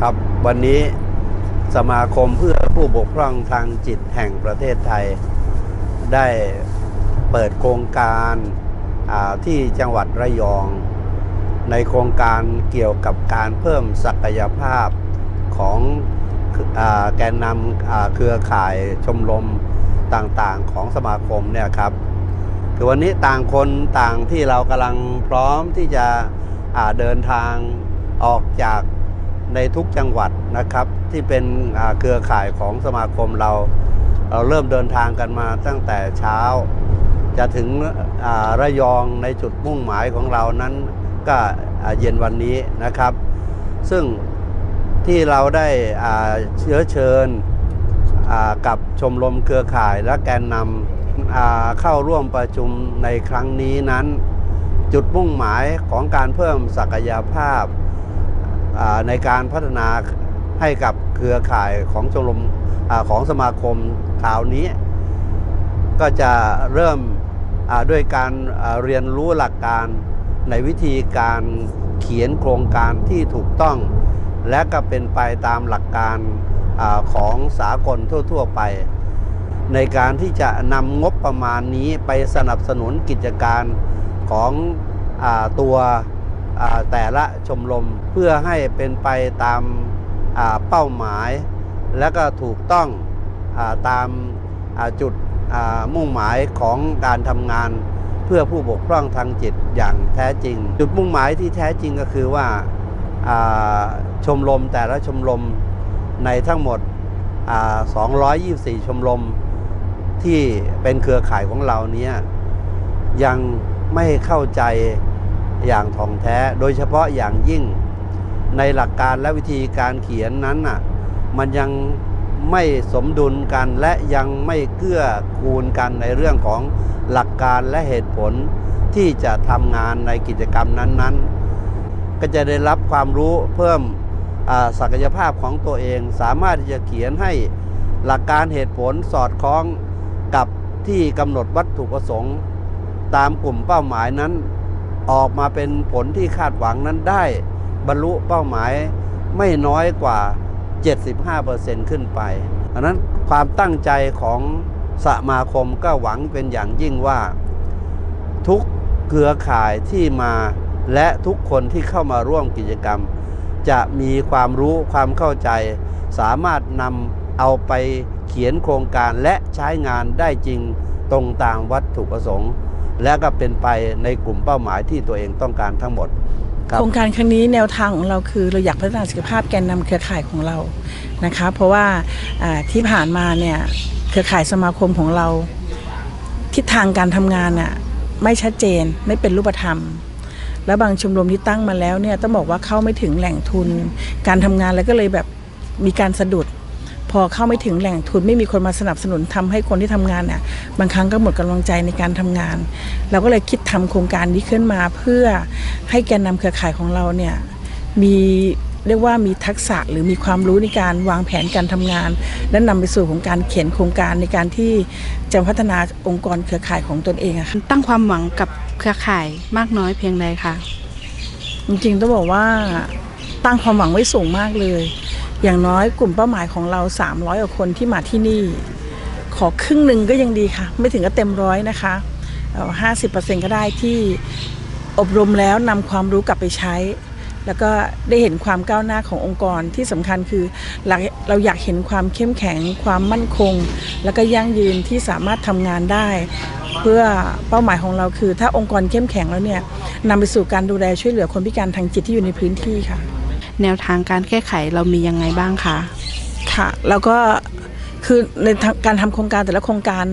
ครับวันนี้สมาคมเพื่อผู้บกพร่องทางจิตแห่งประเทศไทย ได้เปิดโครงการที่จังหวัดระยอง ในโครงการเกี่ยวกับการเพิ่มศักยภาพของอแกนนำเครือข่ายชมรมต่างๆของสมาคมเนี่ยครับคือวันนี้ต่างคนต่างที่เรากำลังพร้อมที่จะเดินทางออกจาก ในทุกจังหวัดนะครับ ที่เป็นเครือข่ายของสมาคมเรา เราเริ่มเดินทางกันมาตั้งแต่เช้า จะถึงระยองในจุดมุ่งหมายของเรานั้นก็เย็นวันนี้นะครับ ซึ่งที่เราได้เชื้อเชิญกับชมรมเครือข่ายและแกนนำเข้าร่วมประชุมในครั้งนี้นั้น จุดมุ่งหมายของการเพิ่มศักยภาพ ในการพัฒนาให้กับเครือข่ายของชมรมอของสมาคมคราวนี้ ก็จะเริ่มด้วยการเรียนรู้หลักการในวิธีการเขียนโครงการที่ถูกต้อง และก็เป็นไปตามหลักการอของสากลทั่ว ๆ ไป ในการที่จะนำงบประมาณนี้ไปสนับสนุนกิจการของอตัว แต่ละชมรมเพื่อให้เป็นไปตามาเป้าหมาย และก็ถูกต้องอาตามาจุดมุ่งหมายของการทำงานเพื่อผู้บกพร่องทางจิตอย่างแท้จริง จุดมุ่งหมายที่แท้จริงก็คือว่าาชมรมแต่ละชมรมในทั้งหมด 224 ชมรมที่เป็นเครือข่ายของเราเนี้ยยังไม่เข้าใจ อย่างท่องแท้ โดยเฉพาะอย่างยิ่งในหลักการและวิธีการเขียนนั้นน่ะมันยังไม่สมดุลกันและยังไม่เกื้อกูลกันในเรื่องของหลักการและเหตุผลที่จะทำงานในกิจกรรมนั้นๆ ก็จะได้รับความรู้เพิ่มศักยภาพของตัวเองสามารถที่จะเขียนให้หลักการเหตุผลสอดคล้องกับที่กำหนดวัตถุประสงค์ ตามกลุ่มเป้าหมายนั้น ออกมาเป็นผลที่คาดหวังนั้นได้บรรลุเป้าหมายไม่น้อยกว่า 75%ขึ้นไปดังนั้นความตั้งใจของสมาคมก็หวังเป็นอย่างยิ่งว่า ทุกเครือข่ายที่มาและทุกคนที่เข้ามาร่วมกิจกรรม จะมีความรู้ความเข้าใจ สามารถนำเอาไปเขียนโครงการและใช้งานได้จริงตรงตามวัตถุประสงค์ และก็เป็นไปในกลุ่มเป้าหมายที่ตัวเองต้องการทั้งหมดโครงการครั้งนี้แนวทางของเราคือเราอยากพัฒนาศักยภาพแกนนำเครือข่ายของเรานะคะ เพราะว่าที่ผ่านมาเนี่ยเครือข่ายสมาคมของเรา ทิศทางการทำงานน่ะไม่ชัดเจนไม่เป็นรูปธรรม และบางชมรมที่ตั้งมาแล้วเนี่ยต้องบอกว่าเข้าไม่ถึงแหล่งทุน การทำงานแล้วก็เลยแบบมีการสะดุด พอเข้าไม่ถึงแหล่งทุนไม่มีคนมาสนับสนุนทำให้คนที่ทำงานเนี่ยบางครั้งก็หมดกำลังใจในการทำงาน เราก็เลยคิดทำโครงการนี้ขึ้นมาเพื่อให้แกนนำเครือข่ายของเราเนี่ยมีเรียกว่ามีทักษะหรือมีความรู้ในการวางแผนการทำงาน และนำไปสู่ของการเขียนโครงการในการที่จะพัฒนาองค์กรเครือข่ายของตนเองอะค่ะตั้งความหวังกับเครือข่ายมากน้อยเพียงใดคะจริงๆต้องบอกว่า ตั้งความหวังไว้สูงมากเลย อย่างน้อยกลุ่มเป้าหมายของเรา 300กว่าคนที่มาที่นี่ ขอครึ่งหนึ่งก็ยังดีค่ะ ไม่ถึงกับเต็มร้อยนะคะห้าสิบเปอร์เซ็นก็ได้ที่อบรมแล้วนำความรู้กลับไปใช้ แล้วก็ได้เห็นความก้าวหน้าขององค์กรที่สำคัญคือเราเราอยากเห็นความเข้มแข็ง ความมั่นคง แล้วก็ยั่งยืนที่สามารถทำงานได้ เพื่อเป้าหมายของเราคือ ถ้าองค์กรเข้มแข็งแล้วเนี่ยนำไปสู่การดูแลช่วยเหลือคนพิการทางจิตที่อยู่ในพื้นที่ค่ะ แนวทางการแก้ไขเรามียังไงบ้างคะค่ะ แล้วก็คือในการทำโครงการแต่ละโครงการ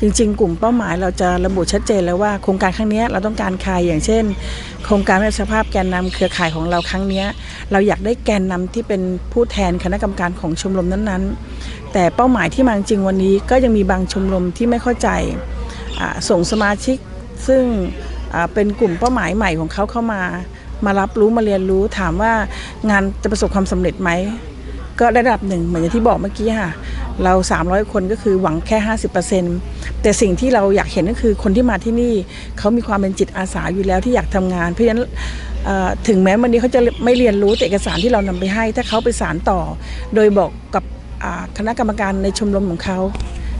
จริง ๆ กลุ่มเป้าหมายเราจะระบุชัดเจนแล้วว่าโครงการครั้งนี้เราต้องการใครอย่างเช่น โครงการแม่สภาพแกนนำเครือข่ายของเราครั้งนี้เราอยากได้แกนนำที่เป็นผู้แทนคณะกรรมการของชมรมนั้นๆ แต่เป้าหมายที่มาจริงวันนี้ก็ยังมีบางชมรมที่ไม่เข้าใจส่งสมาชิกซึ่งเป็นกลุ่มเป้าหมายใหม่ของเขาเข้ามา มารับรู้มาเรียนรู้ถามว่างานจะประสบความสำเร็จไหมก็ระดับหนึ่งเหมือนอย่างที่บอกเมื่อกี้ค่ะ เรา 300 คนก็คือหวังแค่ 50%แต่สิ่งที่เราอยากเห็นก็คือคนที่มาที่นี่เขามีความเป็นจิตอาสาอยู่แล้วที่อยากทำงาน เพราะฉะนั้นถึงแม้วันนี้เขาจะไม่เรียนรู้แต่เอกสารที่เรานำไปให้ ถ้าเขาไปสารต่อ โดยบอกกับคณะกรรมการในชมรมของเขา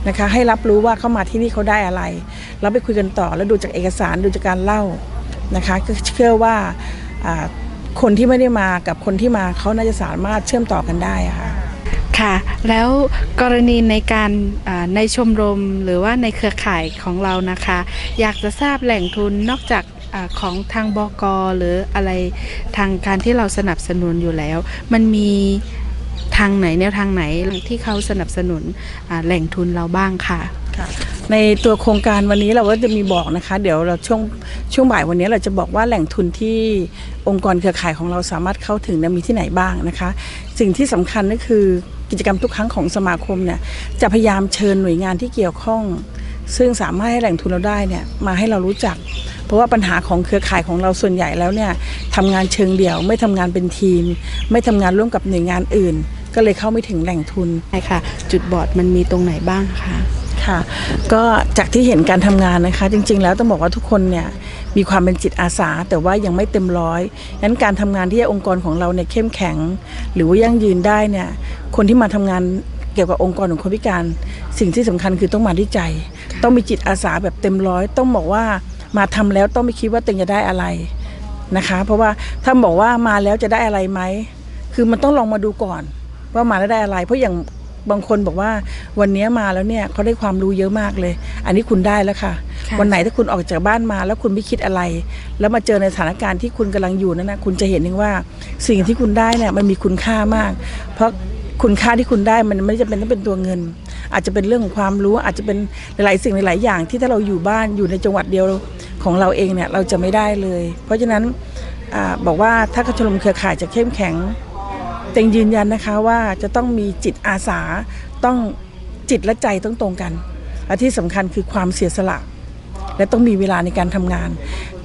นะคะให้รับรู้ว่าเขามาที่นี่เขาได้อะไร แล้วไปคุยกันต่อแล้วดูจากเอกสารดูจากการเล่านะคะก็เชื่อว่า คนที่ไม่ได้มากับคนที่มาเขาน่าจะสามารถเชื่อมต่อกันได้อะค่ะค่ะ แล้วกรณีในการอ่าในชมรมหรือว่าในเครือข่ายของเรานะคะ อยากจะทราบแหล่งทุนนอกจากอาของทางบกหรืออะไรทางการที่เราสนับสนุนอยู่แล้ว มันมีทางไหนแนวทางไหนที่เขาสนับสนุนอ่าแหล่งทุนเราบ้างค่ะค่ะ ในตัวโครงการวันนี้เราก็จะมีบอกนะคะ เดี๋ยวเราช่วงช่วงบ่ายวันนี้เราจะบอกว่าแหล่งทุนที่องค์กรเครือข่ายของเราสามารถเข้าถึงมีที่ไหนบ้างนะคะ สิ่งที่สำคัญก็คือกิจกรรมทุกครั้งของสมาคมเนี่ยจะพยายามเชิญหน่วยงานที่เกี่ยวข้อง ซึ่งสามารถให้แหล่งทุนเราได้เนี่ยมาให้เรารู้จัก เพราะว่าปัญหาของเครือข่ายของเราส่วนใหญ่แล้วเนี่ยทำงานเชิงเดี่ยว ไม่ทำงานเป็นทีม ไม่ทำงานร่วมกับหน่วยงานอื่น ก็เลยเข้าไม่ถึงแหล่งทุนใช่ค่ะ จุดบอดมันมีตรงไหนบ้างคะ ค่ะ ก็จากที่เห็นการทำงานนะคะ จริง ๆ แล้วต้องบอกว่าทุกคนเนี่ยมีความเป็นจิตอาสา แต่ว่ายังไม่เต็มร้อยงั้นการทำงานที่องค์กรของเราเนี่ยเข้มแข็ง หรือว่ายั่งยืนได้เนี่ยคนที่มาทำงานเกี่ยวกับองค์กรของคนพิการสิ่งที่สำคัญคือต้องมาด้วยใจ ต้องมีจิตอาสาแบบเต็มร้อยต้องบอกว่ามาทำแล้วต้องไม่คิดว่าตัวเองจะได้อะไรนะคะ เพราะว่าถ้าบอกว่ามาแล้วจะได้อะไรไหมคือมันต้องลองมาดูก่อน ว่ามาแล้วได้อะไร เพราะอย่าง บางคนบอกว่าวันนี้มาแล้วเนี่ยเขาได้ความรู้เยอะมากเลย อันนี้คุณได้แล้วค่ะ ค่ะ วันไหนถ้าคุณออกจากบ้านมาแล้วคุณไม่คิดอะไร แล้วมาเจอในสถานการณ์ที่คุณกำลังอยู่นั่นนะคุณจะเห็นเองว่าสิ่งที่คุณได้เนี่ยมันมีคุณค่ามาก เพราะคุณค่าที่คุณได้มันไม่จำเป็นต้องเป็นตัวเงิน อาจจะเป็นเรื่องของความรู้อาจจะเป็นหลายๆสิ่งหลายๆอย่าง ที่ถ้าเราอยู่บ้านอยู่ในจังหวัดเดียวของเราเองเนี่ยเราจะไม่ได้เลย เพราะฉะนั้นอาบอกว่าถ้าชมรมเครือข่ายจะเข้มแข็ง เต็งยืนยันนะคะว่าจะต้องมีจิตอาสาต้องจิตและใจต้องตรงกันและที่สำคัญคือความเสียสละ และต้องมีเวลาในการทำงาน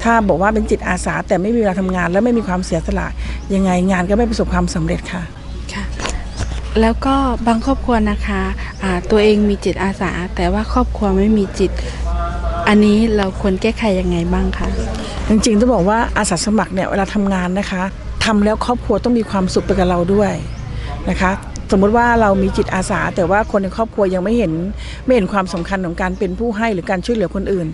ถ้าบอกว่าเป็นจิตอาสา แต่ไม่มีเวลาทำงาน และไม่มีความเสียสละยังไงงานก็ไม่ประสบความสำเร็จค่ะค่ะแล้วก็บางครอบครัวนะคะอ่าตัวเองมีจิตอาสา แต่ว่าครอบครัวไม่มีจิต อันนี้เราควรแก้ไขยังไงบ้างคะจริงๆต้องบอกว่าอาสาสมัครเนี่ยเวลาทำงานนะคะ ทำแล้วครอบครัวต้องมีความสุขไปกับเราด้วยนะคะสมมุติว่าเรามีจิตอาสา แต่ว่าคนในครอบครัวยังไม่เห็นไม่เห็นความสำคัญของการเป็นผู้ให้หรือการช่วยเหลือคนอื่น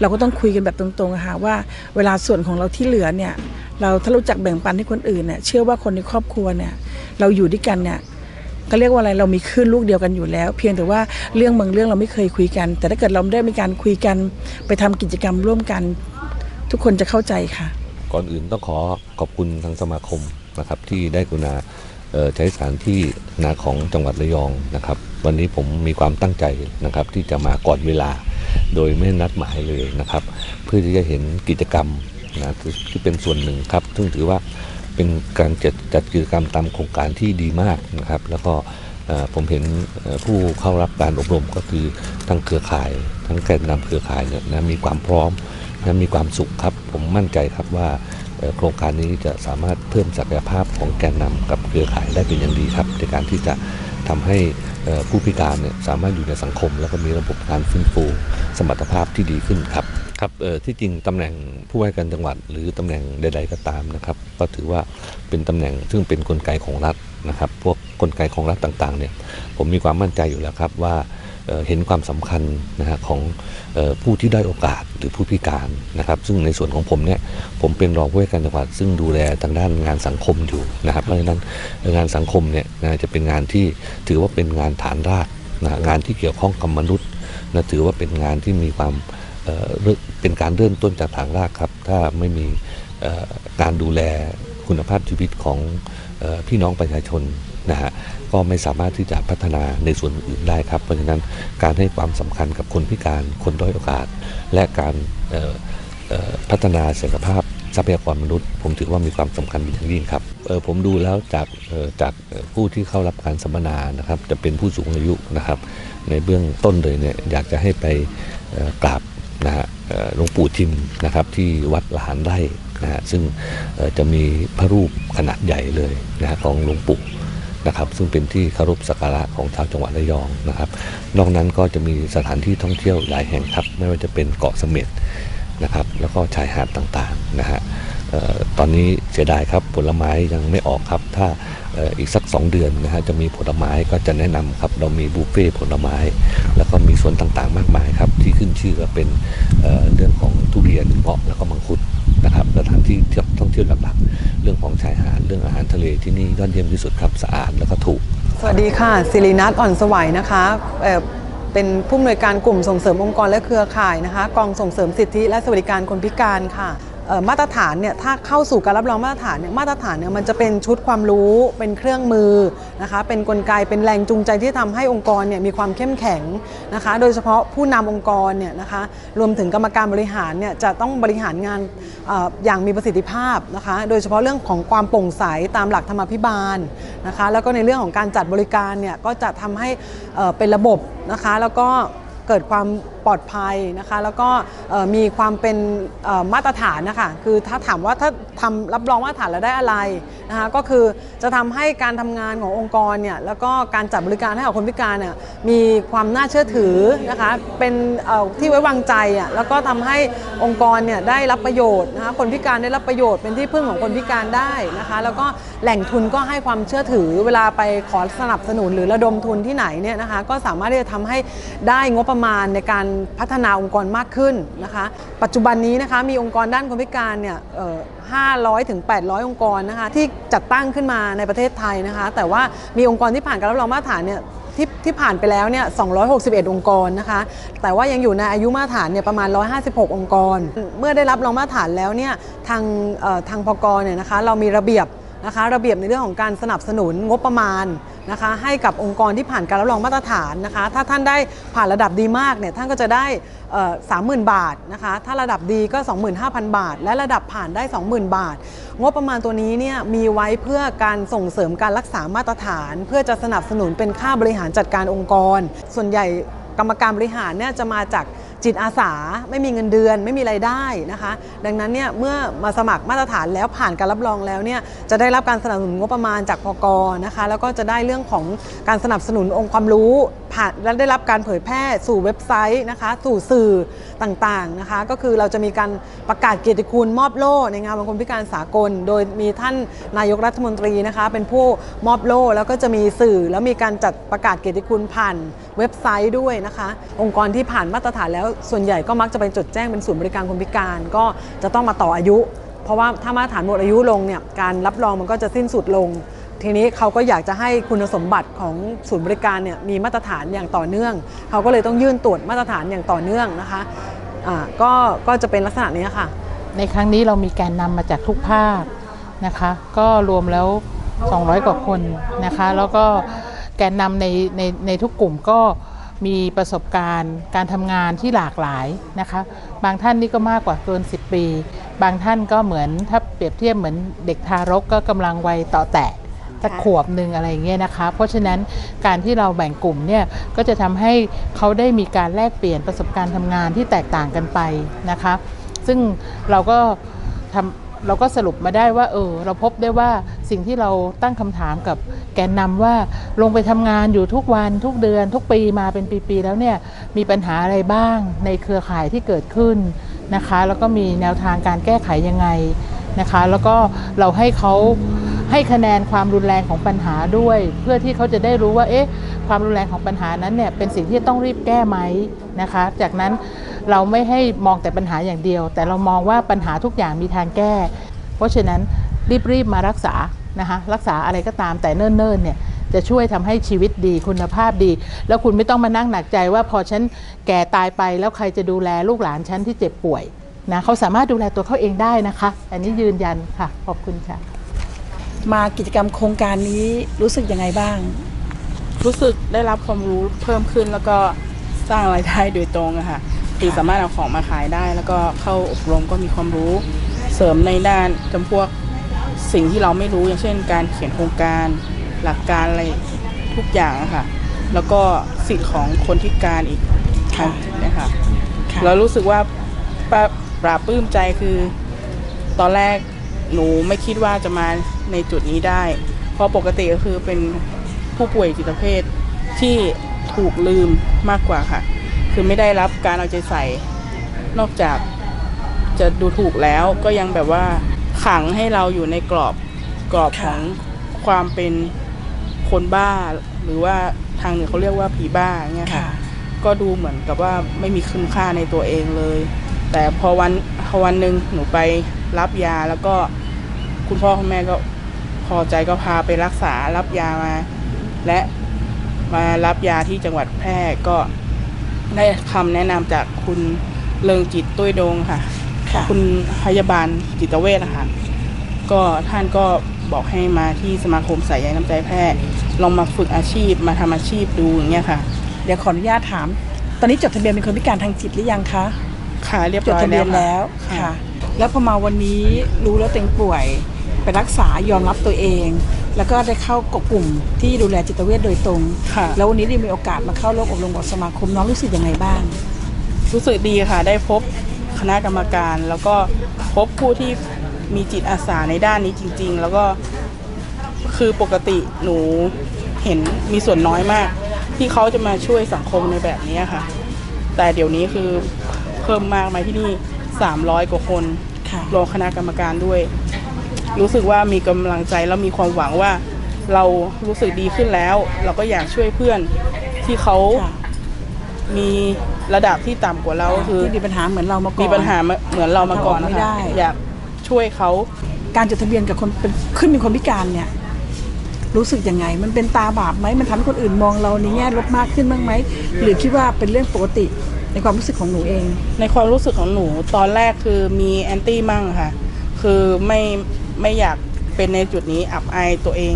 เราก็ต้องคุยกันแบบตรงๆค่ะว่าเวลาส่วนของเราที่เหลือเนี่ยเราถ้ารู้จักแบ่งปันให้คนอื่นเนี่ยเชื่อว่าคนในครอบครัวเนี่ยเราอยู่ด้วยกันเนี่ยก็เรียกว่าอะไรเรามีคลื่นลูกเดียวกันอยู่แล้ว เพียงแต่ว่าเรื่องบางเรื่องเราไม่เคยคุยกัน แต่ถ้าเกิดเราได้มีการคุยกันไปทำกิจกรรมร่วมกัน ทุกคนจะเข้าใจค่ะ ก่อนอื่นต้องขอขอบคุณทางสมาคมนะครับที่ได้กรุณาใช้สถานที่นาของจังหวัดระยองนะครับ วันนี้ผมมีความตั้งใจนะครับที่จะมาก่อนเวลาโดยไม่นัดหมายเลยนะครับ เพื่อที่จะเห็นกิจกรรมนะที่เป็นส่วนหนึ่งครับซึ่งถือว่าเป็นการจัดจัดกิจกรรมตามโครงการที่ดีมากนะครับ แล้วก็ผมเห็นผู้เข้ารับการอบรมก็คือทั้งเครือข่าย ทั้งแกนนำเครือข่ายเนี่ยนะมีความพร้อม นะมีความสุขครับ ผมมั่นใจครับว่าโครงการนี้จะสามารถเพิ่มศักยภาพของแกนนำกับเครือข่ายได้เป็นอย่างดีครับ ในการที่จะทำให้ผู้พิการเนี่ยสามารถอยู่ในสังคม แล้วก็มีระบบการฟื้นฟูสมรรถภาพที่ดีขึ้นครับครับที่จริงตำแหน่งผู้ว่าการจังหวัด หรือตำแหน่งใด ๆก็ตามนะครับ ก็ถือว่าเป็นตำแหน่งซึ่งเป็นนกลไกของรัฐนะครับ พวกกลไกของรัฐต่างๆเนี่ยผมมีความมั่นใจอยู่แล้วครับว่า เห็นความสำคัญนะฮะของออผู้ที่ได้โอกาสหรือผู้พิการนะครับ ซึ่งในส่วนของผมเนี่ยผมเป็นรองผู้ว่าการจังหวัดซึ่งดูแลทางด้านงานสังคมอยู่นะครับเพราะฉะนั้นงานสังคมเนี่ยจะเป็นงานที่ถือว่าเป็นงานฐานรากนะงานที่เกี่ยวข้องกับมนุษย์นะถือว่าเป็นงานที่มีความเเป็นการเริ่มต้นจากฐานรากครับ ถ้าไม่มีการดูแลคุณภาพชีวิตของออพี่น้องประชาชน นะฮะก็ไม่สามารถที่จะพัฒนาในส่วนอื่นได้ครับ เพราะฉะนั้นการให้ความสำคัญกับคนพิการคนด้อยโอกาส และการพัฒนาศักยภาพทรัพยากรมนุษย์ ผมถือว่ามีความสำคัญเป็นอย่างยิ่งครับผมดูแล้วจากจากผู้ที่เข้ารับการสัมมนานะครับ จะเป็นผู้สูงอายุนะครับ ในเบื้องต้นเลยเนี่ยอยากจะให้ไปกราบนะฮะหลวงปู่ทิมนะครับที่วัดหลารไร่นะฮะซึ่งจะมีพระรูปขนาดใหญ่เลยนะฮะของหลวงปู่ นะครับ ซึ่งเป็นที่เคารพสักการะของชาวจังหวัดระยองนะครับ นอกนั้นก็จะมีสถานที่ท่องเที่ยวหลายแห่งครับ ไม่ว่าจะเป็นเกาะเสม็ดนะครับ แล้วก็ชายหาดต่างๆนะฮะออตอนนี้เสียดายครับผลไม้ยังไม่ออกครับ ถ้าอ,อ,อีกสัก 2 เดือนนะฮะจะมีผลไม้ก็จะแนะนำครับ เรามีบุฟเฟ่ผลไม้ แล้วก็มีสวนต่างๆ มากมายครับ ที่ขึ้นชื่อว่าเป็นเเรื่องของทุเรียนเงาะแล้วก็มังคุด นะครับสถานที่ท่องเที่ยวหลักๆ เรื่องของชายหาดเรื่องอาหารทะเลที่นี่ยอดเยี่ยมที่สุดครับสะอาดแล้วก็ถูก สวัสดีค่ะสิรินัทอ่อนสวัยนะคะเเป็นผู้อำนวยการกลุ่มส่งเสริมองค์กรและเครือข่ายนะคะ กองส่งเสริมสิทธิและสวัสดิการคนพิการค่ะ มาตรฐานเนี่ยถ้าเข้าสู่การรับรองมาตรฐานเนี่ยมาตรฐานเนี่ยมันจะเป็นชุดความรู้เป็นเครื่องมือนะคะเป็นกลไกเป็นแรงจูงใจที่ทำให้องค์กรเนี่ยมีความเข้มแข็งนะคะ โดยเฉพาะผู้นำองค์กรเนี่ยนะคะรวมถึงกรรมการบริหารเนี่ยจะต้องบริหารงานอออย่างมีประสิทธิภาพนะคะ โดยเฉพาะเรื่องของความโปร่งใสตามหลักธรรมาภิบาลนะคะ แล้วก็ในเรื่องของการจัดบริการเนี่ยก็จะทำให้เป็นระบบนะคะ แล้วก็เกิดความ ปลอดภัยนะคะแล้วก็มีความเป็นมาตรฐานนะคะคือถ้าถามว่าถ้าทำรับรองมาตรฐานแล้วได้อะไรนะคะก็คือจะทำให้การทำงานขององค์กรเนี่ยแล้วก็การจัดบริการให้กับคนพิการเนี่ยมีความน่าเชื่อถือนะคะเป็นที่ไว้วางใจอะแล้วก็ทำให้องค์กรเนี่ยได้รับประโยชน์นะคะคนพิการได้รับประโยชน์เป็นที่พึ่งของคนพิการได้นะคะแล้วก็แหล่งทุนก็ให้ความเชื่อถือเวลาไปขอสนับสนุนหรือระดมทุนที่ไหนเนี่ยนะคะก็สามารถที่จะทำให้ได้งบประมาณในการพัฒนาองค์กรมากขึ้นนะคะ ปัจจุบันนี้นะคะมีองค์กรด้านคนพิการเนี่ย500ถึง800องค์กรนะคะที่จัดตั้งขึ้นมาในประเทศไทยนะคะ แต่ว่ามีองค์กรที่ผ่านการรับรองมาตรฐานเนี่ยที่ที่ผ่านไปแล้วเนี่ย 261 องค์กรนะคะ แต่ว่ายังอยู่ในอายุมาตรฐานเนี่ยประมาณ 156 องค์กร เมื่อได้รับรองมาตรฐานแล้วเนี่ย ทางทางพกเนี่ยนะคะ เรามีระเบียบ นะคะระเบียบในเรื่องของการสนับสนุนงบประมาณนะคะให้กับองค์กรที่ผ่านการรับรองมาตรฐานนะคะถ้าท่านได้ผ่านระดับดีมากเนี่ยท่านก็จะได้สามหมื่นบาทนะคะถ้าระดับดีก็ 25,000 บาท และระดับผ่านได้ 20,000 บาท งบประมาณตัวนี้เนี่ยมีไว้เพื่อการส่งเสริมการรักษามาตรฐาน เพื่อจะสนับสนุนเป็นค่าบริหารจัดการองค์กร ส่วนใหญ่กรรมการบริหารเนี่ยจะมาจาก จิตอาสาไม่มีเงินเดือนไม่มีไรายได้นะคะ ดังนั้นเนี่ยเมื่อมาสมัครมาตรฐานแล้วผ่านการรับรองแล้วเนี่ยจะได้รับการสนับสนุนงบประมาณจากพกนะคะแล้วก็จะได้เรื่องของการสนับสนุนองค์ความรู้ผ่านและได้รับการเผยแพร่สู่เว็บไซต์นะคะสู่สื่อต่างๆนะคะ ก็คือเราจะมีการประกาศเกียรติคุณมอบโล่ในงานวันคนพิการสากล โดยมีท่านนายกรัฐมนตรีนะคะเป็นผู้มอบโล่แล้วก็จะมีสื่อแล้วมีการจัดประกาศเกียรติคุณผ่านเว็บไซต์ด้วยนะคะ องค์กรที่ผ่านมาตรฐานแล้วส่วนใหญ่ก็มักจะไปจดแจ้งเป็นศูนย์บริการคนพิการ ก็จะต้องมาต่ออายุ เพราะว่าถ้ามาตรฐานหมดอายุลงเนี่ยการรับรองมันก็จะสิ้นสุดลง ทีนี้เขาก็อยากจะให้คุณสมบัติของศูนย์บริการเนี่ยมีมาตรฐานอย่างต่อเนื่อง เขาก็เลยต้องยื่นตรวจมาตรฐานอย่างต่อเนื่องนะคะอ่าก็ก็จะเป็นลักษณะนี้ค่ะ ในครั้งนี้เรามีแกนนำมาจากทุกภาคนะคะ ก็รวมแล้ว 200 กว่าคนนะคะ แล้วก็แกนนำในในในทุกกลุ่มก็ มีประสบการณ์การทำงานที่หลากหลายนะคะ บางท่านนี่ก็มากกว่าเกิน 10 ปี บางท่านก็เหมือนถ้าเปรียบเทียบเหมือนเด็กทารกก็กำลังวัยต่อแตะสักขวบหนึ่งอะไรเงี้ยนะคะ เพราะฉะนั้นการที่เราแบ่งกลุ่มเนี่ยก็จะทำให้เขาได้มีการแลกเปลี่ยนประสบการณ์ทำงานที่แตกต่างกันไปนะคะ ซึ่งเราก็ทำ เราก็สรุปมาได้ว่า เออ เราพบได้ว่าสิ่งที่เราตั้งคำถามกับแกนนำว่าลงไปทำงานอยู่ทุกวันทุกเดือน ทุกปีมาเป็นปีๆแล้วเนี่ยมีปัญหาอะไรบ้างในเครือข่ายที่เกิดขึ้นนะคะ แล้วก็มีแนวทางการแก้ไขยังไงนะคะ แล้วก็เราให้เขาให้คะแนนความรุนแรงของปัญหาด้วย เพื่อที่เขาจะได้รู้ว่าเอ๊ะความรุนแรงของปัญหานั้นเนี่ยเป็นสิ่งที่ต้องรีบแก้ไหมนะคะ จากนั้น เราไม่ให้มองแต่ปัญหาอย่างเดียว แต่เรามองว่าปัญหาทุกอย่างมีทางแก้ เพราะฉะนั้นรีบๆมารักษานะคะรักษาอะไรก็ตามแต่เนิ่นๆเนี่ยจะช่วยทำให้ชีวิตดีคุณภาพดี แล้วคุณไม่ต้องมานั่งหนักใจว่าพอฉันแก่ตายไปแล้วใครจะดูแลลูกหลานฉันที่เจ็บป่วยนะเขาสามารถดูแลตัวเขาเองได้นะคะ อันนี้ยืนยันค่ะ ขอบคุณค่ะ มากิจกรรมโครงการนี้รู้สึกยังไงบ้าง รู้สึกได้รับความรู้เพิ่มขึ้นแล้วก็สร้างรายได้โดยตรงอะค่ะ คือสามารถเอาของมาขายได้ แล้วก็เข้าอบรมก็มีความรู้เสริมในด้านจำพวกสิ่งที่เราไม่รู้อย่างเช่น การเขียนโครงการหลักการอะไรทุกอย่างอะค่ะ แล้วก็สิทธิ์ของคนพิการอีกทางนะคะค่ะแล้วรู้สึกว่าปราปราบปลื้มใจคือ ตอนแรกหนูไม่คิดว่าจะมาในจุดนี้ได้ เพราะราะปกติก็คือเป็นผู้ป่วยจิตเภทที่ถูกลืมมากกว่าค่ะ คือไม่ได้รับการเอาใจใส่ นอกจากจะดูถูกแล้วก็ยังแบบว่าขังให้เราอยู่ในกรอบกรอบของความเป็นคนบ้า หรือว่าทางเหนือเขาเรียกว่าผีบ้าเงี้ยค่ะ ก็ดูเหมือนกับว่าไม่มีคุณค่าในตัวเองเลย แต่พอวันพอวันหนึ่งหนูไปรับยาแล้วก็คุณพ่อคุณแม่ก็พอใจก็พาไปรักษารับยามา และมารับยาที่จังหวัดแพร่ก็ ได้คำแนะนำจากคุณเลิงจิตตุ้ยดงค่ะ ค่ะคุณพยาบาลจิตเวชนะคะก็ท่านก็บอกให้มาที่สมาคมสายใยน้ำใจแพร่ลองมาฝึกอาชีพมาทำอาชีพดูอย่างเงี้ยค่ะ เดี๋ยวขออนุญาตถาม ตอนนี้จดทะเบียนเป็นคนพิการทางจิตหรือยังคะ ค่ะเรียบจดร้อยทะเบียนแล้วแล้วค่ะ ค่ะ แล้วพอมาวันนี้รู้แล้วตัวเองป่วย ไปรักษายอมรับตัวเอง แล้วก็ได้เข้ากลุ่มที่ดูแลจิตเวชโดยตรง ค่ะ แล้ววันนี้ได้มีโอกาสมาเข้าร่วมอบรมกับสมาคมน้องรู้สึกยังไงบ้าง รู้สึกดีค่ะ ได้พบคณะกรรมการ แล้วก็พบผู้ที่มีจิตอาสาในด้านนี้จริง ๆ แล้วก็คือปกติหนูเห็นมีส่วนน้อยมาก ที่เขาจะมาช่วยสังคมในแบบนี้ค่ะ แต่เดี๋ยวนี้คือเพิ่มมากไหมที่นี่ 300 กว่าคน ค่ะ รวมคณะกรรมการด้วย รู้สึกว่ามีกำลังใจแล้วมีความหวังว่า เรารู้สึกดีขึ้นแล้ว เราก็อยากช่วยเพื่อนที่เขาค่ะมีระดับที่ต่ำกว่าเราคือที่มีปัญหาเหมือนเรามาก่อนมีปัญหาเหมือนเรามาก่อนทางออกไม่นะคะได้อยากช่วยเขาการจดทะเบียนกับคนเป็นขึ้นเป็นคนพิการเนี่ย รู้สึกยังไง มันเป็นตาบาปไหมมันทำให้คนอื่นมองเราในแง่ลบมากขึ้นบ้างไหมหรือคิดว่าเป็นเรื่องปกติในความรู้สึกของหนูเอง ในความรู้สึกของหนูตอนแรกคือมีแอนตี้มั่งค่ะ คือไม่ ไม่อยากเป็นในจุดนี้อับอายตัวเอง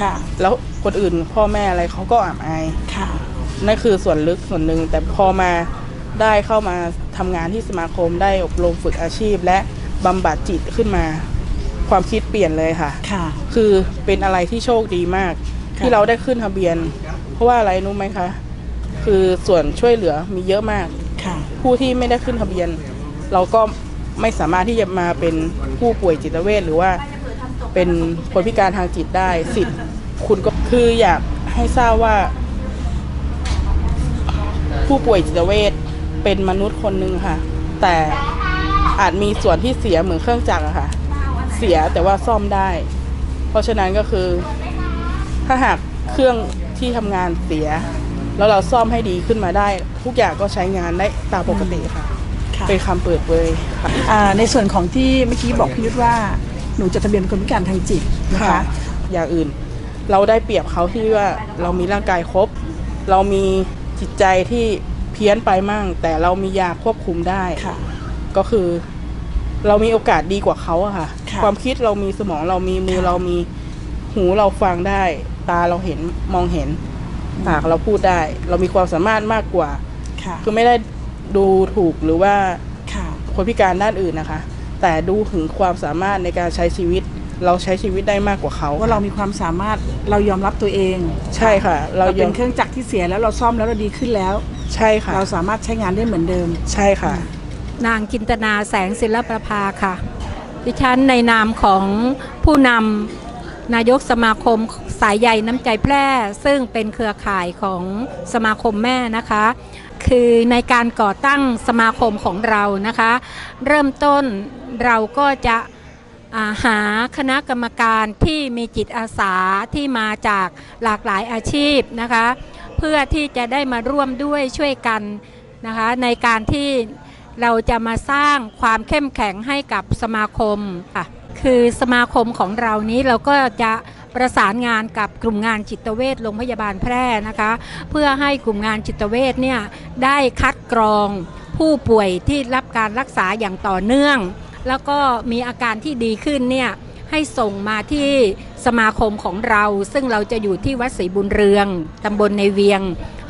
ค่ะ แล้วคนอื่นพ่อแม่อะไรเขาก็อับอาย ค่ะ นั่นคือส่วนลึกส่วนหนึ่งแต่พอมาได้เข้ามาทำงานที่สมาคมได้อบรมฝึกอาชีพ และบำบัดจิตขึ้นมา ความคิดเปลี่ยนเลยค่ะ ค่ะ คือเป็นอะไรที่โชคดีมากค่ะที่เราได้ขึ้นทะเบียน เพราะว่าอะไรรู้ไหมคะ คือส่วนช่วยเหลือมีเยอะมาก ค่ะ ผู้ที่ไม่ได้ขึ้นทะเบียน เราก็ ไม่สามารถที่จะมาเป็นผู้ป่วยจิตเวชหรือว่าเป็นคนพิการทางจิตได้สิทธิ์คุณก็คืออยากให้ทราบว่า ผู้ป่วยจิตเวชเป็นมนุษย์คนหนึ่งค่ะ แต่อาจมีส่วนที่เสียเหมือนเครื่องจักรอะค่ะ เสียแต่ว่าซ่อมได้ เพราะฉะนั้นก็คือ ถ้าหากเครื่องที่ทำงานเสีย แล้วเราซ่อมให้ดีขึ้นมาได้ ทุกอย่างก็ใช้งานได้ตามปกติค่ะ ค่ะเป็นคำเปิดเผยค่ะ อ่าในส่วนของที่เมื่อกี้บอกพี่ยุทธว่าหนูจดทะเบียนเป็นคนพิการทางจิตนะคะ อย่างอื่น เราได้เปรียบเขาที่ว่าเรามีร่างกายครบ เรามีจิตใจที่เพี้ยนไปมั่ง แต่เรามียาควบคุมได้ ค่ะ ก็คือ เรามีโอกาสดีกว่าเขาอะค่ะ ค่ะ ความคิดเรามีสมองเรามีมือค่ะเรามีหูเราฟังได้ ตาเราเห็นมองเห็นปากเราพูดได้ เรามีความสามารถมากกว่า ค่ะ คือไม่ได้ ดูถูกหรือว่าค่ะคนพิการด้านอื่นนะคะ แต่ดูถึงความสามารถในการใช้ชีวิต เราใช้ชีวิตได้มากกว่าเขาว่าเรามีความสามารถเรายอมรับตัวเอง ใช่ค่ะ เราเรายัเป็งนเครื่องจักรที่เสียแล้วเราซ่อมแล้วเราดีขึ้นแล้ว ใช่ค่ะ เราสามารถใช้งานได้เหมือนเดิม ใช่ค่ะ นางจินตนาแสงศิลประภาค่ะ ดิฉันในนามของผู้นำ นายกสมาคมสายใยน้ำใจแพร่ ซึ่งเป็นเครือข่ายของสมาคมแม่นะคะ คือในการก่อตั้งสมาคมของเรานะคะ เริ่มต้นเราก็จะาหาคณะกรรมการที่มีจิตอาสาที่มาจากหลากหลายอาชีพนะคะ เพื่อที่จะได้มาร่วมด้วยช่วยกันนะคะในการที่เราจะมาสร้างความเข้มแข็งให้กับสมาคมค่ะ คือสมาคมของเรานี้เราก็จะประสานงานกับกลุ่มงานจิตเวชโรงพยาบาลแพร่นะคะ เพื่อให้กลุ่มงานจิตเวชเนี่ยได้คัดกรองผู้ป่วยที่รับการรักษาอย่างต่อเนื่อง แล้วก็มีอาการที่ดีขึ้นเนี่ยให้ส่งมาที่สมาคมของเรา ซึ่งเราจะอยู่ที่วัดศรีบุญเรืองตำบลในเวียง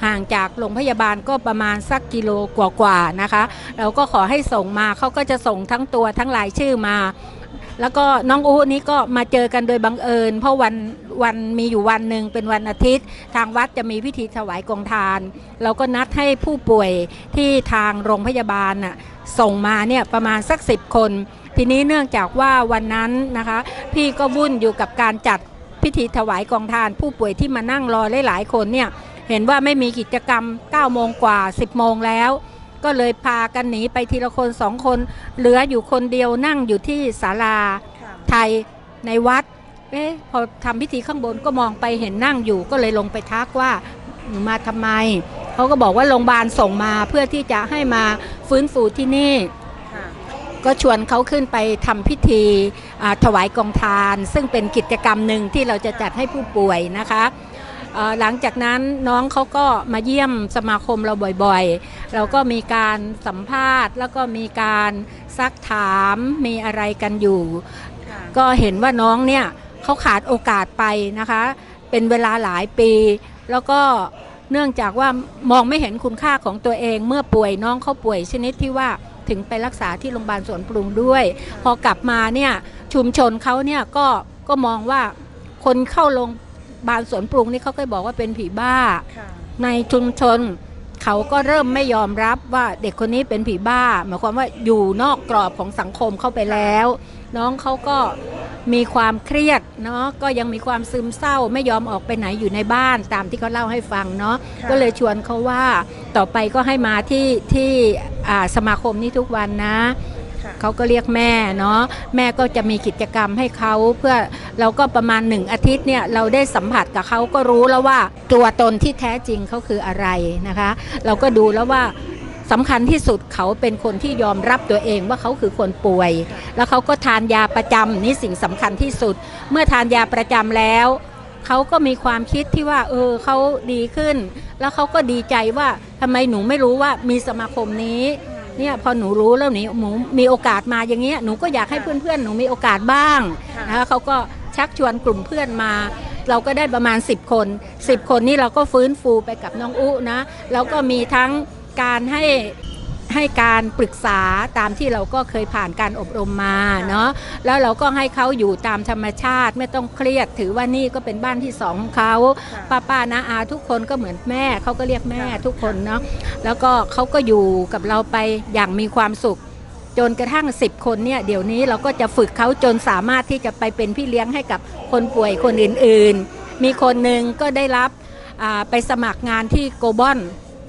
ห่างจากโรงพยาบาลก็ประมาณสักกิโลกว่าๆนะคะ เราก็ขอให้ส่งมาเขาก็จะส่งทั้งตัวทั้งรายชื่อมา แล้วก็น้องอูนี้ก็มาเจอกันโดยบังเอิญ เพราะวันวันมีอยู่วันหนึ่งเป็นวันอาทิตย์ ทางวัดจะมีพิธีถวายกองทาน เราก็นัดให้ผู้ป่วยที่ทางโรงพยาบาลน่ะส่งมาเนี่ยประมาณสักสิบคน ทีนี้เนื่องจากว่าวันนั้นนะคะ พี่ก็วุ่นอยู่กับการจัดพิธีถวายกองทาน ผู้ป่วยที่มานั่งรอหลายๆคนเนี่ยเห็นว่าไม่มีกิจกรรม9โมงกว่า 10โมงแล้ว ก็เลยพากันหนีไปทีละคนสองคน เหลืออยู่คนเดียวนั่งอยู่ที่ศาลาไทยในวัดเอ๊ะพอทำพิธีข้างบนก็มองไปเห็นนั่งอยู่ ก็เลยลงไปทักว่ามาทำไม เขาก็บอกว่าโรงพยาบาลส่งมาเพื่อที่จะให้มาฟื้นฟูที่นี่ก็ชวนเขาขึ้นไปทำพิธีถวายกองทาน ซึ่งเป็นกิจกรรมหนึ่งที่เราจะจัดให้ผู้ป่วยนะคะหลังจากนั้นน้องเขาก็มาเยี่ยมสมาคมเราบ่อย เราก็มีการสัมภาษณ์ แล้วก็มีการซักถามมีอะไรกันอยู่ ก็เห็นว่าน้องเนี่ยเขาขาดโอกาสไปนะคะ เป็นเวลาหลายปี แล้วก็เนื่องจากว่ามองไม่เห็นคุณค่าของตัวเอง เมื่อป่วยน้องเขาป่วยชนิดที่ว่าถึงไปรักษาที่โรงพยาบาลสวนปรุงด้วย พอกลับมาเนี่ยชุมชนเขาเนี่ยก็ก็มองว่าคนเข้าโรงพยาบาลสวนปรุงนี่เขาก็บอกว่าเป็นผีบ้าในชุมชน เขาก็เริ่มไม่ยอมรับว่าเด็กคนนี้เป็นผีบ้า หมายความว่าอยู่นอกกรอบของสังคมเข้าไปแล้ว น้องเขาก็มีความเครียดเนาะก็ยังมีความซึมเศร้าไม่ยอมออกไปไหนอยู่ในบ้านตามที่เขาเล่าให้ฟังเนาะก็เลยชวนเขาว่าต่อไปก็ให้มาที่ที่อ่าสมาคมนี้ทุกวันนะ เขาก็เรียกแม่เนาะแม่ก็จะมีกิจกรรมให้เขาเพื่อเราก็ประมาณหนึ่งอาทิตย์เนี่ยเราได้สัมผัสกับเขาก็รู้แล้วว่าตัวตนที่แท้จริงเขาคืออะไรนะคะ เราก็ดูแล้วว่าสำคัญที่สุดเขาเป็นคนที่ยอมรับตัวเองว่าเขาคือคนป่วย แล้วเขาก็ทานยาประจำนี่สิ่งสำคัญที่สุด เมื่อทานยาประจำแล้วเขาก็มีความคิดที่ว่า เออเขาดีขึ้น แล้วเขาก็ดีใจว่าทำไมหนูไม่รู้ว่ามีสมาคมนี้ เนี่ยพอหนูรู้แล้วนี่หนูมีโอกาสมาอย่างเงี้ยหนูก็อยากให้เพื่อนๆ หนูมีโอกาสบ้างนะคะเขาก็ชักชวนกลุ่มเพื่อนมา เราก็ได้ประมาณ 10 คน 10 คนนี่เราก็ฟื้นฟูไปกับน้องอุนะแล้วก็มีทั้งการให้ ให้การปรึกษาตามที่เราก็เคยผ่านการอบรมมาเนาะแล้วเราก็ให้เขาอยู่ตามธรรมชาติไม่ต้องเครียด ถือว่านี่ก็เป็นบ้านที่สองของเขาป้าป้านาอาทุกคนก็เหมือนแม่เขาก็เรียกแม่ทุกคนเนาะแล้วก็เขาก็อยู่กับเราไปอย่างมีความสุข จนกระทั่ง 10 คนเนี่ยเดี๋ยวนี้เราก็จะฝึกเขาจนสามารถที่จะไปเป็นพี่เลี้ยงให้กับคนป่วยคนอื่นๆ มีคนหนึ่งก็ได้รับอ่าไปสมัครงานที่โกบอน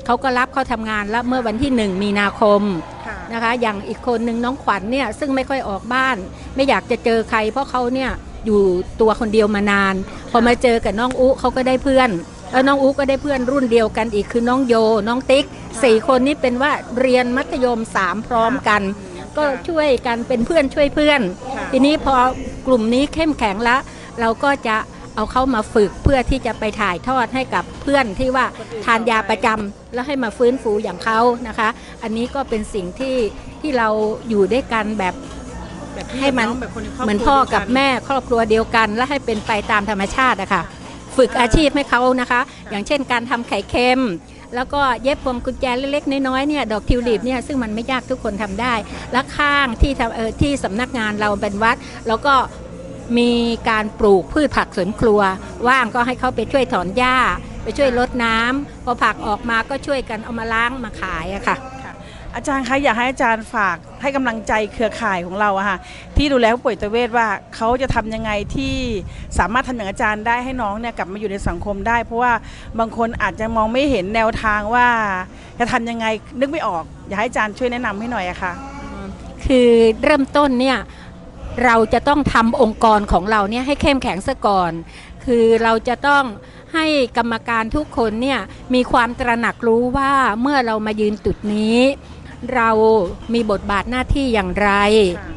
เขาก็รับเขาทำงานแล้วเมื่อวันที่1มีนาคมนะคะ อย่างอีกคนหนึ่งน้องขวัญเนี่ยซึ่งไม่ค่อยออกบ้าน ไม่อยากจะเจอใคร เพราะเขาเนี่ยอยู่ตัวคนเดียวมานาน พอมาเจอกับน้องอุเขาก็ได้เพื่อนแล้วน้องอูก็ได้เพื่อนรุ่นเดียวกันอีกคือน้องโย น้องติ๊กสี่คนนี้เป็นว่าเรียนมัธยมสามพร้อมกัน ก็ช่วยกันเป็นเพื่อนช่วยเพื่อน ทีนี้พอกลุ่มนี้เข้มแข็งแล้วเราก็จะ เอาเข้ามาฝึกเพื่อที่จะไปถ่ายทอดให้กับเพื่อนที่ว่าทานยาประจำแล้วให้มาฟื้นฟูอย่างเขานะคะ อันนี้ก็เป็นสิ่งที่ที่เราอยู่ด้วยกันแบบให้มันเหมือนพ่อกับแม่ครอบครัวเดียวกัน และให้เป็นไปตามธรรมชาติอะค่ะฝึกอาชีพให้เขานะคะ อย่างเช่นการทำไข่เค็ม แล้วก็เย็บพวงกุญแจเล็กๆ น้อยๆเนี่ยดอกทิวลิปเนี่ยซึ่งมันไม่ยากทุกคนทำได้ และข้างที่ทำเออที่สำนักงานเราเป็นวัด แล้วก็ มีการปลูกพืชผักสวนครัว ว่างก็ให้เขาไปช่วยถอนหญ้า ไปช่วยรดน้ำพอผักออกมาก็ช่วยกันเอามาล้างมาขายอะค่ะ อาจารย์คะอยากให้อาจารย์ฝากให้กำลังใจเครือข่ายของเราอะค่ะที่ดูแลผู้ป่วยจิตเวชว่าเขาจะทำยังไงที่สามารถทำอย่างอาจารย์ได้ให้น้องเนี่ยกลับมาอยู่ในสังคมได้ เพราะว่าบางคนอาจจะมองไม่เห็นแนวทางว่าจะทำยังไงนึกไม่ออก อยากให้อาจารย์ช่วยแนะนำให้หน่อยอะค่ะ คือเริ่มต้นเนี่ย เราจะต้องทำองค์กรของเราเนี่ยให้เข้มแข็งซะก่อน คือเราจะต้องให้กรรมการทุกคนเนี่ยมีความตระหนักรู้ว่าเมื่อเรามายืนจุดนี้ เรามีบทบาทหน้าที่อย่างไร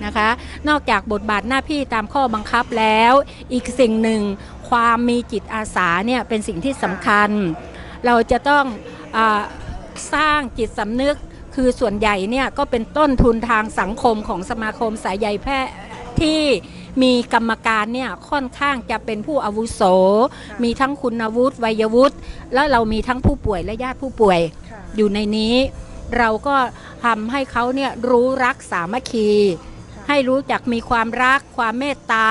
นะคะ นอกจากบทบาทหน้าที่ตามข้อบังคับแล้ว อีกสิ่งหนึ่งความมีจิตอาสาเนี่ยเป็นสิ่งที่สำคัญ เราจะต้องอสร้างจิตสำนึกคือส่วนใหญ่เนี่ยก็เป็นต้นทุนทางสังคมของสมาคมสายใยแพทย์ ที่มีกรรมการเนี่ยค่อนข้างจะเป็นผู้อาวุโส มีทั้งคุณวุฒิวัยวุฒิแล้วเรามีทั้งผู้ป่วยและญาติผู้ป่วยอยู่ในนี้ เราก็ทำให้เขาเนี่ยรู้รักสามัคคี ให้รู้จักมีความรัก ความเมตตา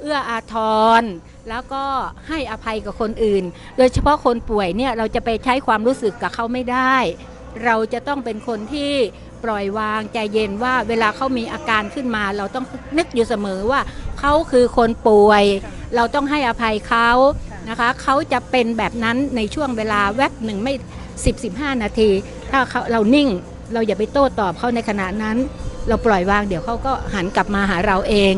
เอื้ออาทร แล้วก็ให้อภัยกับคนอื่น โดยเฉพาะคนป่วยเนี่ยเราจะไปใช้ความรู้สึกกับเขาไม่ได้ เราจะต้องเป็นคนที่ ปล่อยวางใจเย็นว่าเวลาเขามีอาการขึ้นมา เราต้องนึกอยู่เสมอว่าเขาคือคนป่วย เราต้องให้อภัยเขานะคะเขาจะเป็นแบบนั้นในช่วงเวลาแวบหนึ่งไม่ 10 15 นาที ถ้าเขาเรานิ่งเราอย่าไปโต้ตอบเขาในขณะนั้น เราปล่อยวางเดี๋ยวเขาก็หันกลับมาหาเราเอง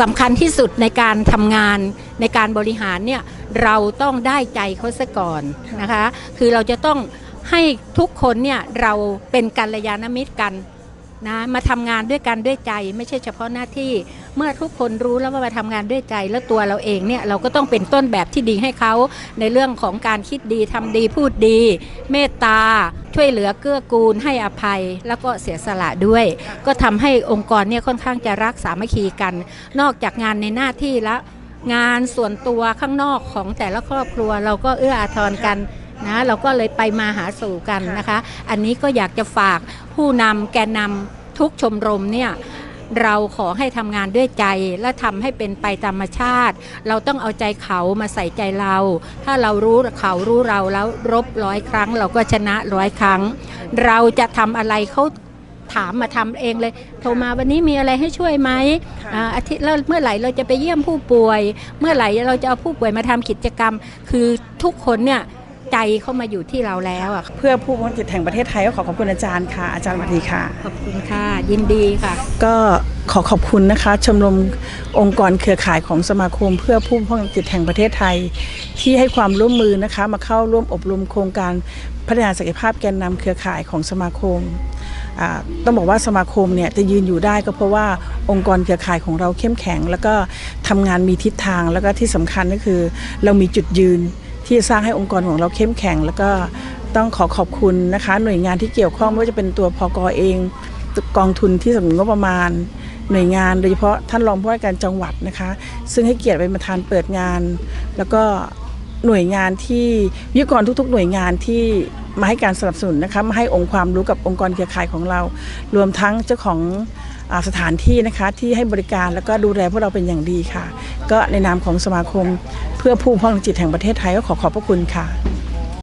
สำคัญที่สุดในการทำงานในการบริหารเนี่ยเราต้องได้ใจเขาซะก่อนนะคะ คือเราจะต้อง ให้ทุกคนเนี่ยเราเป็นกัลยาณมิตรกันนะมาทำงานด้วยกันด้วยใจ ไม่ใช่เฉพาะหน้าที่ เมื่อทุกคนรู้แล้วว่ามาทำงานด้วยใจ แล้วตัวเราเองเนี่ยเราก็ต้องเป็นต้นแบบที่ดีให้เขาในเรื่องของการคิดดีทำดีพูดดี เมตตา ช่วยเหลือเกื้อกูล ให้อภัย แล้วก็เสียสละด้วย ก็ทำให้องค์กรเนี่ยค่อนข้างจะรักสามัคคีกัน นอกจากงานในหน้าที่แล้วงานส่วนตัวข้างนอกของแต่ละครอบครัว เราก็เอื้ออาทรกัน นะเราก็เลยไปมาหาสู่กันนะคะ อันนี้ก็อยากจะฝากผู้นำแกนนำทุกชมรมเนี่ยเราขอให้ทำงานด้วยใจและทำให้เป็นไปธรรมชาติ เราต้องเอาใจเขามาใส่ใจเรา ถ้าเรารู้เขารู้เราแล้วรบร้อยครั้ง เราก็ชนะร้อยครั้ง เราจะทำอะไรเขาถามมาทำเองเลย โทรมาวันนี้มีอะไรให้ช่วยไหมอ่าอาทิตย์แล้วเมื่อไหร่เราจะไปเยี่ยมผู้ป่วย เมื่อไหร่เราจะเอาผู้ป่วยมาทำกิจกรรม คือทุกคนเนี่ย ใจเข้ามาอยู่ที่เราแล้วอะเพื่อผู้บริจิตแห่งประเทศไทยก็ขอขอบคุณอาจารย์ค่ะ อาจารย์สวัสดีค่ะ ขอบคุณค่ะ ยินดีค่ะ ก็ขอขอบคุณนะคะ ชมรมองค์กรเครือข่ายของสมาคม เพื่อผู้บริจิตแห่งประเทศไทย ที่ให้ความร่วมมือนะคะ มาเข้าร่วมอบรมโครงการพัฒนาศักยภาพแกนนำเครือข่ายของสมาคมอ่าต้องบอกว่าสมาคมเนี่ยจะยืนอยู่ได้ก็เพราะว่าองค์กรเครือข่ายของเราเข้มแข็ง แล้วก็ทำงานมีทิศทางแล้วก็ที่สำคัญก็คือ เรามีจุดยืน ที่สร้างให้องค์กรของเราเข้มแข็ง แล้วก็ต้องขอขอบคุณนะคะ หน่วยงานที่เกี่ยวข้องไม่ว่าจะเป็นตัวพกอเองกองทุนที่สำนุนงบประมาณ หน่วยงานโดยเฉพาะท่านรองผู้ว่าการจังหวัดนะคะ ซึ่งให้เกียรติเป็นประธานเปิดงาน แล้วก็หน่วยงานที่วิทยากรทุก ๆ หน่วยงานที่มาให้การสนับสนุนนะคะมาให้องค์ความรู้กับองค์กรเครือข่ายของเรา รวมทั้งเจ้าของ สถานที่นะคะที่ให้บริการแล้วก็ดูแลพวกเราเป็นอย่างดีค่ะ ก็ในนามของสมาคมเพื่อผู้พ้องจิตแห่งประเทศไทยก็ขอขอบพระคุณค่ะ